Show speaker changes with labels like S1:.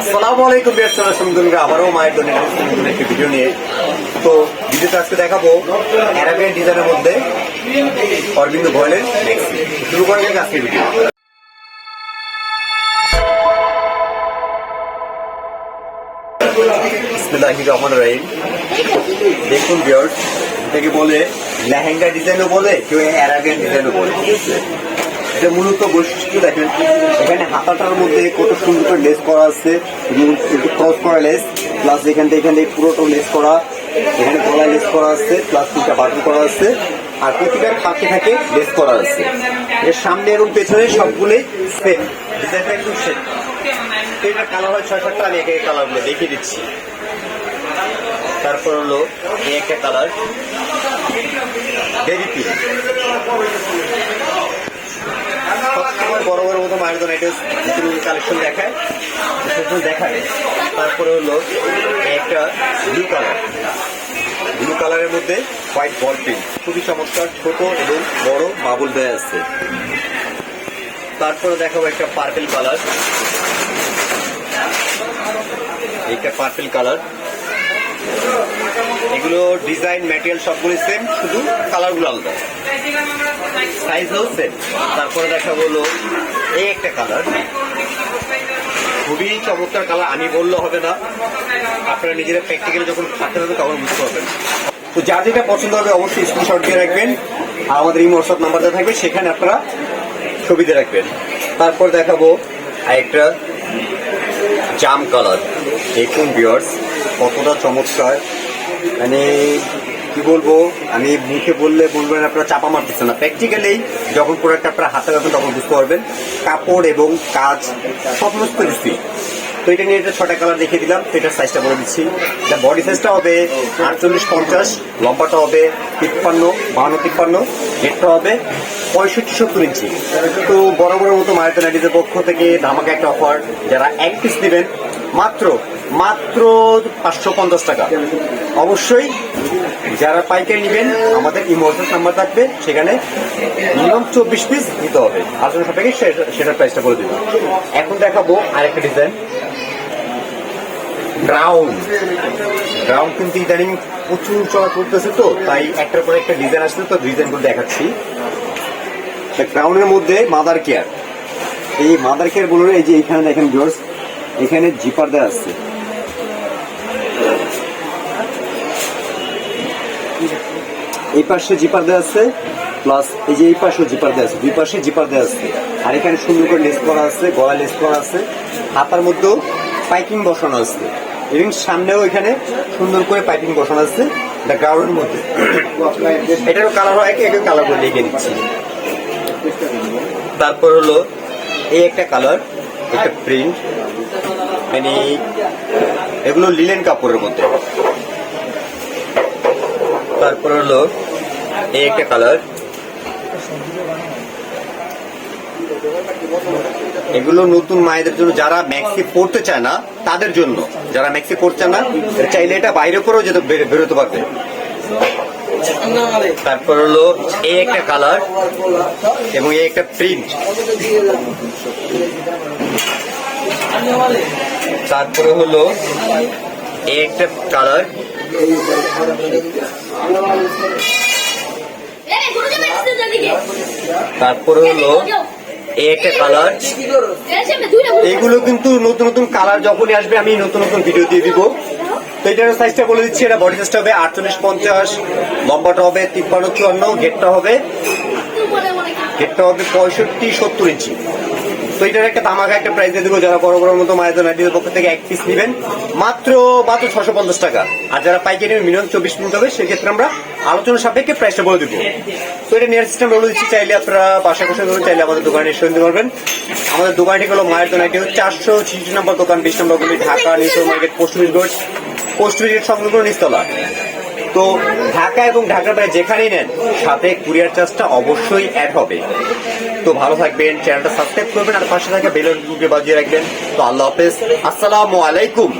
S1: আসসালামু আলাইকুম বিয়ার আলহামদুলিল্লাহ আবারও মায়ের জন্য একটি ভিডিও নিয়ে। তো ভিডিওতে আজকে দেখাবো অ্যারাবিয়ান ডিজাইনের মধ্যে অরবিন্দ গোয়েলের ম্যাক্সি শুরু করা যাক আজকের ভিডিও দেখুন বিয়ার্স এটাকে বলে? লেহেঙ্গা ডিজাইনও বলে, কেউ অ্যারাবিয়ান ডিজাইনও বলে। এটা মূলত বৈশিষ্ট্য দেখেন, এখানে হাতাটার মধ্যে কত সুন্দর করে লেস করা আছে একটু ক্রস করা লেস প্লাস এখান থেকে এখান থেকে পুরোটা লেস করা, এখানে গলায় লেস করা আছে প্লাস তিনটা বাটন করা আছে, আর প্রতিটার ফাঁকে থাকে লেস করা আছে। এর সামনে এবং পেছনে সবগুলোই সেম ডিজাইনটা একটু সেম এটা কালার হয় ছয় সাতটা, আমি একে কালারগুলো দেখিয়ে দিচ্ছি। তারপর হলো একটা কালার বেবি পিঙ্ক বড় বড় মতো মায়ের জন্য এটা কালেকশন দেখায় দেখায়। তারপরে হলো একটা ব্লু কালার ব্লু কালারের মধ্যে হোয়াইট বল প্রিন্ট খুবই চমৎকার, ছোট এবং বড় বাবুল দেয়া আছে। তারপরে দেখাবো একটা পার্পেল কালার এইটা পার্পেল কালার এগুলো ডিজাইন ম্যাটেরিয়াল সবগুলো সেম শুধু কালারগুলো আলাদা। সাইজও সেম তারপরে দেখা হলো এই একটা কালার খুবই চমৎকার কালার আমি বললে হবে না। আপনারা নিজেরা প্র্যাকটিক্যালি যখন থাকতে হবে তখন বুঝতে পারবেন। তো যা যেটা পছন্দ হবে অবশ্যই স্ক্রিনশট দিয়ে রাখবেন। আর আমাদের এই হোয়াটসঅ্যাপ নাম্বারটা থাকবে, সেখানে আপনারা ছবি দিয়ে রাখবেন। তারপর দেখাবো আরেকটা জাম কালার দেখুন বিয়ার্স কতটা চমৎকার। মানে কি বলব, আমি মুখে বললে বলবেন, আপনারা চাপা মারতেছে না। প্র্যাকটিক্যালি যখন প্রোডাক্ট আপনারা হাতে রাখবেন তখন বুঝতে পারবেন, কাপড় এবং কাজ সমস্ত কিছুই। তো এটা নিয়ে এটা ছটা কালার দেখিয়ে দিলাম তো এটার সাইজটা বলে দিচ্ছি। এটা বডি সাইজটা হবে আটচল্লিশ পঞ্চাশ, লম্বাটা হবে তিপ্পান্ন, বাহান্ন, তিপ্পান্ন হেডটা হবে পঁয়ষট্টি, সত্তর ইঞ্চি তো বড় বড় মতো মায়ের নাইটিজের পক্ষ থেকে ধামাকা একটা অফার যারা এক পিস নেবেন মাত্র মাত্র পাঁচশো পঞ্চাশ টাকা। অবশ্যই যারা পাইকারি নেবেন, আমাদের ইমোশন নাম্বার থাকবে, সেখানে মিনিমাম চব্বিশ পিস দিতে হবে। আলোচনা সাপেক্ষে সেটার প্রাইসটা বলে দেবো। এখন দেখাবো আরেকটা ডিজাইন ব্রাউন ব্রাউন কিন্তু ইদানিং প্রচুর চলা করতেছে তো, তাই একটার পর একটা ডিজাইন আসছে তো ডিজাইনগুলো দেখাচ্ছি। ব্রাউনের মধ্যে মাদার কেয়ার এই মাদার কেয়ার বলুন, এই যে এখানে দেখেন জোর্স এখানে জিপার দেওয়া আছে। এই পাশে জিপার দেওয়া আছে প্লাস এই যে এই পাশেও জিপার দেওয়া আছে, দুই পাশে জিপার দেওয়া আছে। আর এখানে সুন্দর করে লেস করা আছে, গলা লেস করা আছে, হাতার মধ্যেও পাইপিং বসানো আছে। এবং সামনেও এখানে সুন্দর করে পাইপিং বসানো আছে দ্য গ্রাউন্ডের মধ্যে। এটারও কালার হয়, এক এক কালার করে লিখে দিচ্ছি তারপর হলো এই একটা কালার একটা প্রিন্ট মানে এগুলো লিলেন কাপড়ের মধ্যে। তারপর হলো এই একটা কালার। এগুলো নতুন মায়েদের জন্য, যারা ম্যাক্সি পড়তে চায় না, তাদের জন্য। যারা ম্যাক্সি পড়তে না চাইলে এটা বাইরে করেও যেতে বের- বেরোতে পারবে। তারপর হলো এই একটা কালার এবং এই একটা প্রিন্ট। তারপরে হলো এই একটা কালার। তারপরে হলো এই একটা কালার। এইগুলো কিন্তু নতুন নতুন কালার যখনই আসবে আমি নতুন নতুন ভিডিও দিয়ে দিব। তো এটার সাইজটা বলে দিচ্ছি এটা বডি সাইজটা হবে আটচল্লিশ পঞ্চাশ লম্বাটা হবে তিপ্পান্ন চুয়ান্ন গেটটা হবে গেটটা হবে পঁয়ষট্টি সত্তর ইঞ্চি তো এটার একটা তামাকা একটা প্রাইস দিয়ে দেবো যারা বড় বড় মতো মায়ের নাইটির পক্ষ থেকে এক পিস নেবেন। মাত্র মাত্র ছশো পঞ্চাশ টাকা। আর যারা পাইকারি নেবেন মিনিমাম চব্বিশ মিনিট হবে। সেক্ষেত্রে আমরা আলোচনা সাপেক্ষে প্রাইসটা বলে দেবো। তো এটা নিয়ার সিস্টেম বলে দিচ্ছি। চাইলে আপনারা বাসা কোষে ধরুন, চাইলে আমাদের দোকানে এসে নিতে পারবেন। আমাদের দোকানটি হলো মায়ের দোকানটি হচ্ছে চারশো ছিয়াশি নম্বর দোকান, বিশ নম্বর গুলি, Dhaka New Market, post office road. Post office সংলগ্ন নিস্তলা তো, ঢাকা এবং ঢাকার বাইরে যেখানেই নেন, সাথে কুরিয়ার চার্জটা অবশ্যই অ্যাড হবে। তো ভালো থাকবেন চ্যানেলটা সাবস্ক্রাইব করবেন, আর পাশে থাকা বেলুন বাজিয়ে রাখবেন। তো আল্লাহ হাফেজ। আসসালামু আলাইকুম।